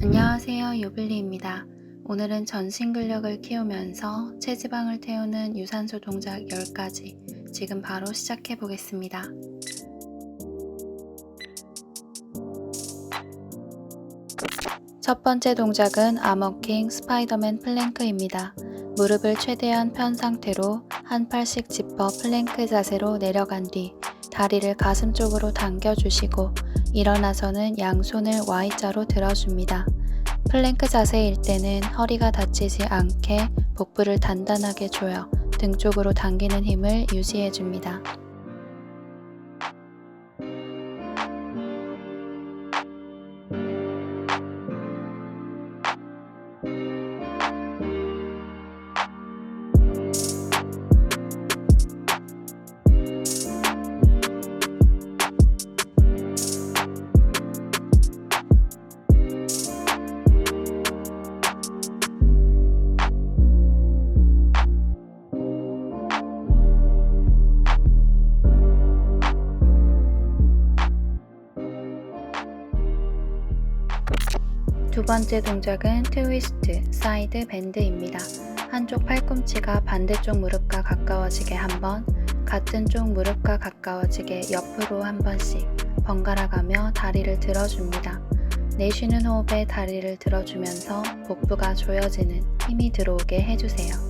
안녕하세요. 요블리입니다. 오늘은 전신 근력을 키우면서 체지방을 태우는 유산소 동작 10가지 지금 바로 시작해 보겠습니다. 첫 번째 동작은 아머킹 스파이더맨 플랭크입니다. 무릎을 최대한 편 상태로 한 팔씩 짚어 플랭크 자세로 내려간 뒤 다리를 가슴 쪽으로 당겨주시고 일어나서는 양손을 Y자로 들어줍니다. 플랭크 자세일 때는 허리가 다치지 않게 복부를 단단하게 조여 등 쪽으로 당기는 힘을 유지해줍니다. 번째 동작은 트위스트 사이드 밴드입니다. 한쪽 팔꿈치가 반대쪽 무릎과 가까워지게 한 번, 같은 쪽 무릎과 가까워지게 옆으로 한 번씩 번갈아 가며 다리를 들어줍니다. 내쉬는 호흡에 다리를 들어주면서 복부가 조여지는 힘이 들어오게 해주세요.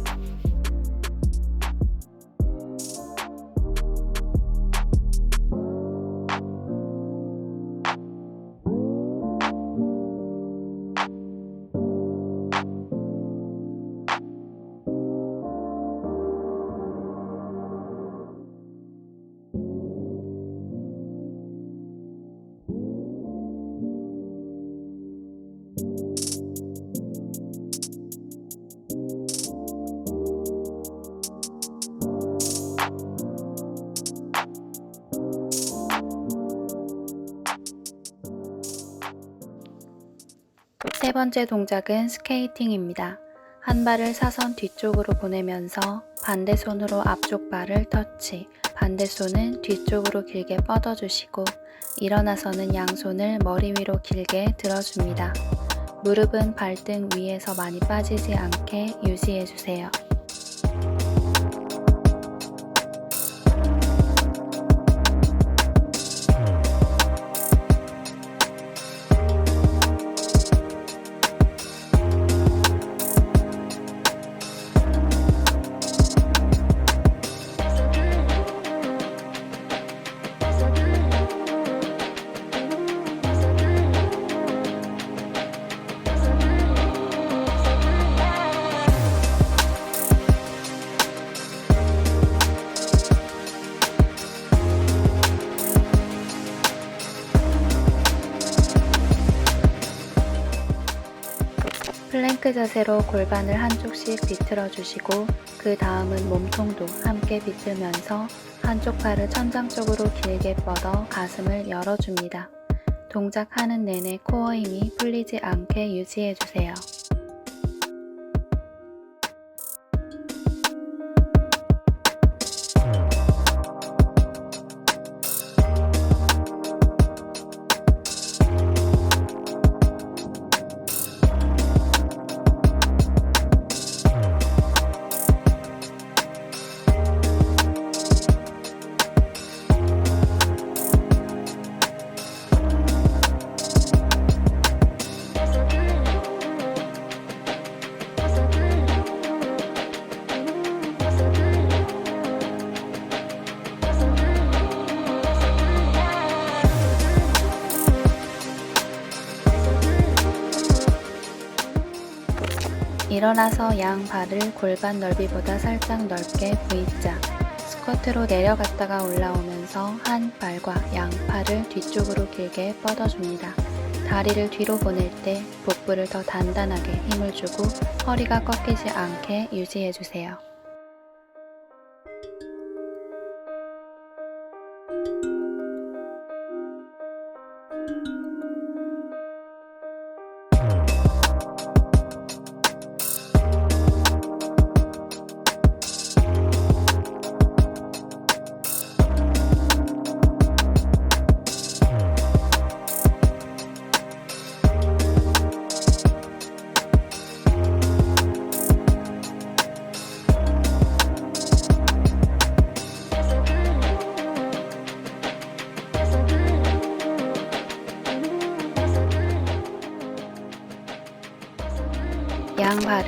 세 번째 동작은 스케이팅입니다. 한 발을 사선 뒤쪽으로 보내면서 반대 손으로 앞쪽 발을 터치, 반대 손은 뒤쪽으로 길게 뻗어주시고 일어나서는 양손을 머리 위로 길게 들어줍니다. 무릎은 발등 위에서 많이 빠지지 않게 유지해주세요. 플랭크 자세로 골반을 한쪽씩 비틀어 주시고 그 다음은 몸통도 함께 비틀면서 한쪽 팔을 천장 쪽으로 길게 뻗어 가슴을 열어줍니다. 동작하는 내내 코어 힘이 풀리지 않게 유지해 주세요. 일어나서 양 발을 골반 넓이보다 살짝 넓게 V자 스쿼트로 내려갔다가 올라오면서 한 발과 양 팔을 뒤쪽으로 길게 뻗어줍니다. 다리를 뒤로 보낼 때 복부를 더 단단하게 힘을 주고 허리가 꺾이지 않게 유지해주세요. 음.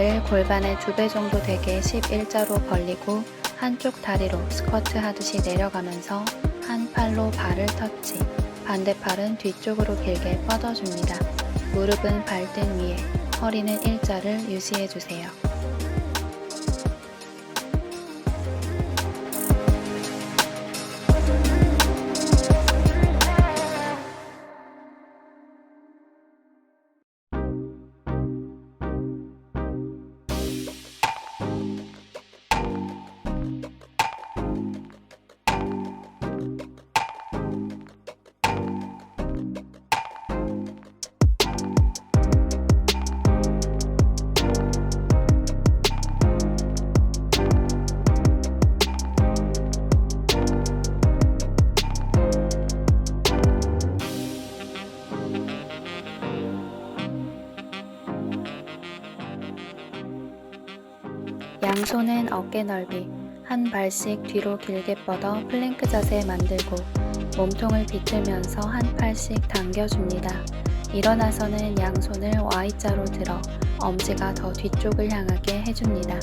발을 골반의 두 배 정도 되게 11자로 벌리고 한쪽 다리로 스쿼트 하듯이 내려가면서 한 팔로 발을 터치, 반대 팔은 뒤쪽으로 길게 뻗어줍니다. 무릎은 발등 위에, 허리는 일자를 유지해주세요. 어깨 넓이, 한 발씩 뒤로 길게 뻗어 플랭크 자세 만들고 몸통을 비틀면서 한 팔씩 당겨줍니다. 일어나서는 양손을 Y자로 들어 엄지가 더 뒤쪽을 향하게 해줍니다.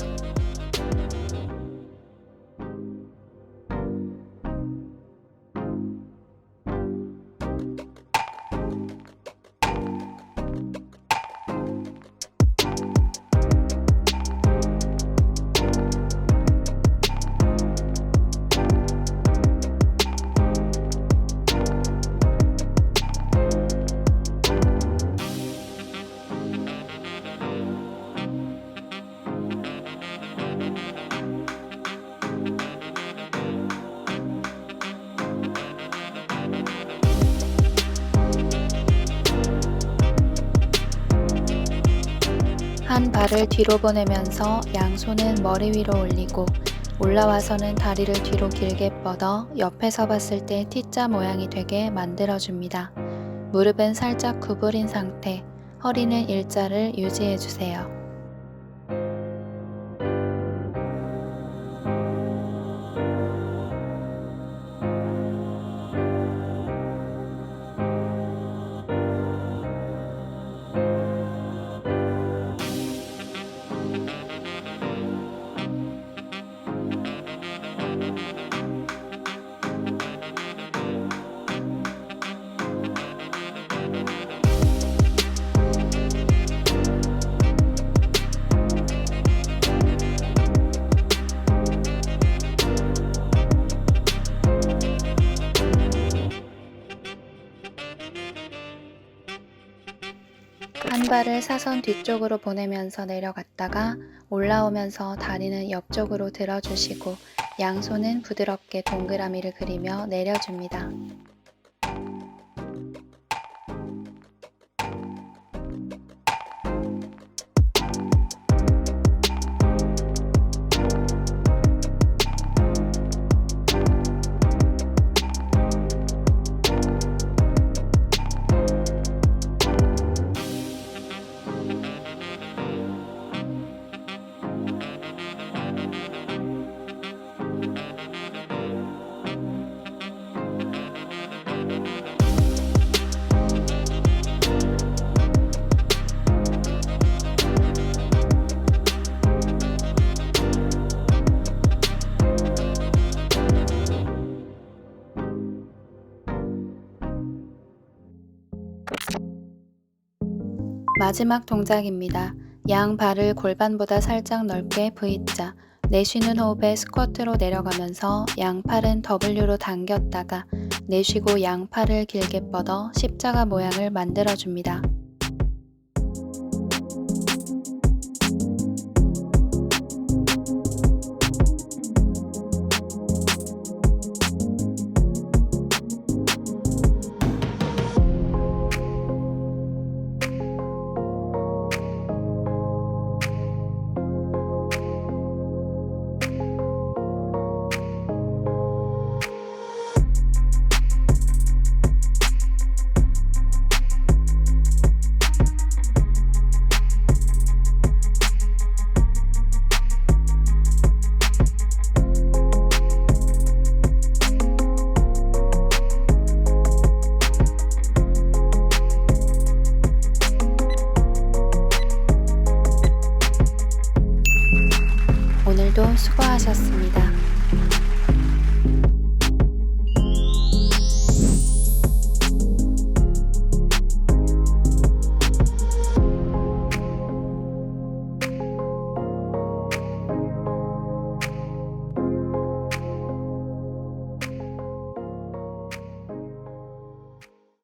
발을 뒤로 보내면서 양손은 머리 위로 올리고 올라와서는 다리를 뒤로 길게 뻗어 옆에서 봤을 때 T자 모양이 되게 만들어줍니다. 무릎은 살짝 구부린 상태, 허리는 일자를 유지해주세요. 한 발을 사선 뒤쪽으로 보내면서 내려갔다가 올라오면서 다리는 옆쪽으로 들어주시고 양손은 부드럽게 동그라미를 그리며 내려줍니다. 마지막 동작입니다. 양 발을 골반보다 살짝 넓게 V자, 내쉬는 호흡에 스쿼트로 내려가면서 양 팔은 W로 당겼다가 내쉬고 양 팔을 길게 뻗어 십자가 모양을 만들어줍니다.